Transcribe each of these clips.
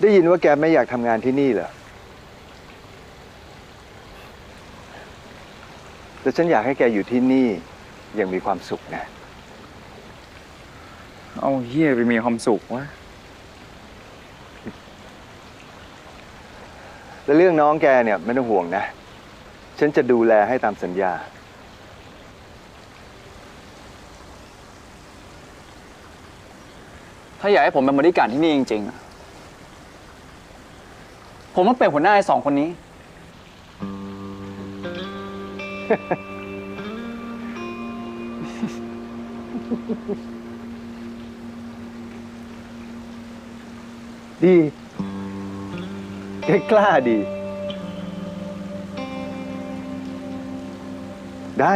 ได้ยินว่าแกไม่อยากทำงานที่นี่เหรอ แต่ฉันอยากให้แกอยู่ที่นี่อย่างมีความสุขนะ เอาเฮียไปมีความสุขวะ แล้วเรื่องน้องแกเนี่ยไม่ต้องห่วงนะ ฉันจะดูแลให้ตามสัญญา ถ้าอยากให้ผมเป็นบริการดที่นี่จริงๆอะ ผมต้องเป็นหัวหน้าไอ้สองคนนี้ ดีแกกล้าดี ได้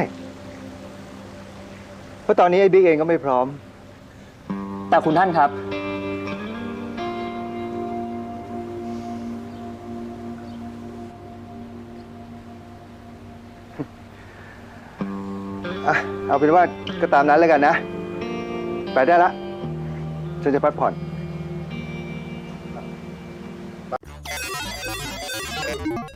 เพราะตอนนี้ไอ้บิ๊กเองก็ไม่พร้อม แต่คุณท่านครับ อะเอาเป็นว่าก็ตามนั้นแล้วกันนะ ไปได้ละฉันจะพักผ่อนเ